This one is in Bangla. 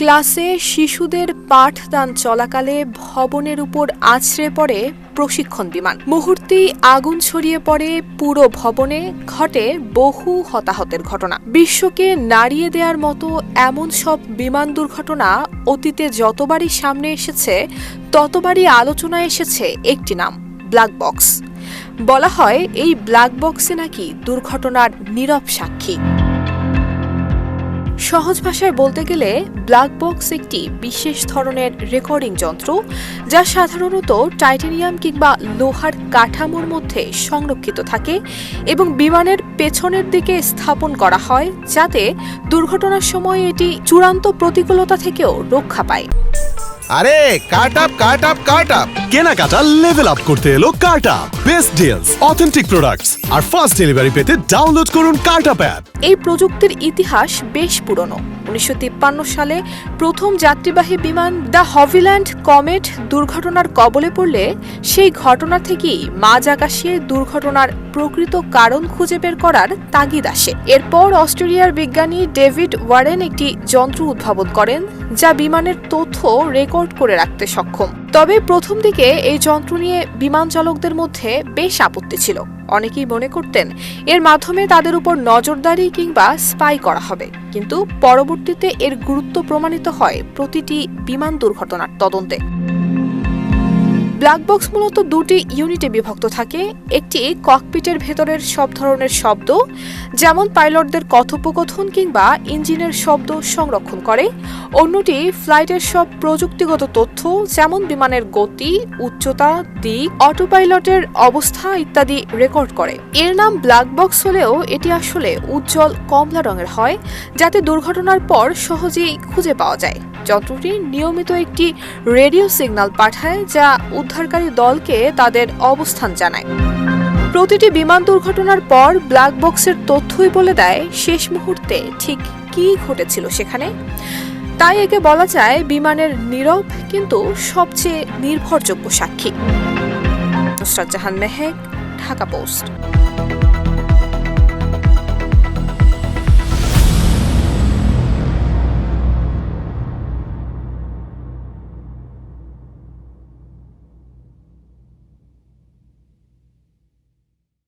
ক্লাসে শিশুদের পাঠদান চলাকালে ভবনের উপর আছড়ে পড়ে প্রশিক্ষণ বিমান। মুহূর্তেই আগুন ছড়িয়ে পড়ে পুরো ভবনে, ঘটে বহু হতাহতের ঘটনা। বিশ্বকে নাড়িয়ে দেওয়ার মতো এমন সব বিমান দুর্ঘটনা অতীতে যতবারই সামনে এসেছে, ততবারই আলোচনায় এসেছে একটি নাম, ব্ল্যাক বক্স। বলা হয়, এই ব্ল্যাক বক্সে নাকি দুর্ঘটনার নীরব সাক্ষী। সহজ ভাষায় বলতে গেলে ব্ল্যাক বক্স একটি বিশেষ ধরনের রেকর্ডিং যন্ত্র যা সাধারণত টাইটেনিয়াম কিংবা লোহার কাঠামোর মধ্যে সংরক্ষিত থাকে এবং বিমানের পেছনের দিকে স্থাপন করা হয় যাতে দুর্ঘটনার সময় এটি চূড়ান্ত প্রতিকূলতা থেকেও রক্ষা পায়। আরে cut up cut up cut up কেনাকাটা লেভেল আপ করতে এলো Karta best deals authentic products আর ফাস্ট ডেলিভারি পেতে ডাউনলোড করুন কার্টা অ্যাপ এই প্রযুক্তির ইতিহাস বেশ পুরনো। উনিশশো তিপ্পান্ন সালে প্রথম যাত্রীবাহী বিমান দ্য হভিল্যান্ড কমেট দুর্ঘটনার কবলে পড়লে সেই ঘটনা থেকেই মাঝ আকাশে দুর্ঘটনার প্রকৃত কারণ খুঁজে বের করার তাগিদ আসে। এরপর অস্ট্রেলিয়ার বিজ্ঞানী ডেভিড ওয়ারেন একটি যন্ত্র উদ্ভাবন করেন, যা বিমানের তথ্য রেকর্ড করে রাখতে সক্ষম। তবে প্রথম দিকে এই যন্ত্র নিয়ে বিমান চালকদের মধ্যে বেশ আপত্তি ছিল। অনেকেই মনে করতেন এর মাধ্যমে তাদের উপর নজরদারি কিংবা স্পাই করা হবে। কিন্তু পরবর্তীতে এর গুরুত্ব প্রমাণিত হয় প্রতিটি বিমান দুর্ঘটনার তদন্তে। ব্ল্যাক বক্স মূলত দুটি ইউনিটে বিভক্ত থাকে। একটি ককপিটের ভেতরের সব ধরনের শব্দ, যেমন পাইলটদের কথোপকথন কিংবা ইঞ্জিনের শব্দ সংরক্ষণ করে। অন্যটি ফ্লাইটের সব প্রযুক্তিগত তথ্য, যেমন বিমানের গতি, উচ্চতা, দিক অটোপাইলটের অবস্থা ইত্যাদি রেকর্ড করে। এর নাম ব্ল্যাক বক্স হলেও এটি আসলে উজ্জ্বল কমলা রঙের হয়, যাতে দুর্ঘটনার পর সহজেই খুঁজে পাওয়া যায়। যন্ত্রটি নিয়মিত একটি রেডিও সিগন্যাল পাঠায় যা উদ্ধারকারী দলকে তাদের অবস্থান জানায়। প্রতিটি বিমান দুর্ঘটনার পর ব্ল্যাক বক্সের তথ্যই বলে দেয়, শেষ মুহূর্তে ঠিক কী ঘটেছিল সেখানে? তাই একে বলা যায় বিমানের নীরব কিন্তু সবচেয়ে নির্ভরযোগ্য সাক্ষী। নুসরাত জাহান মেহেক, ঢাকা পোস্ট।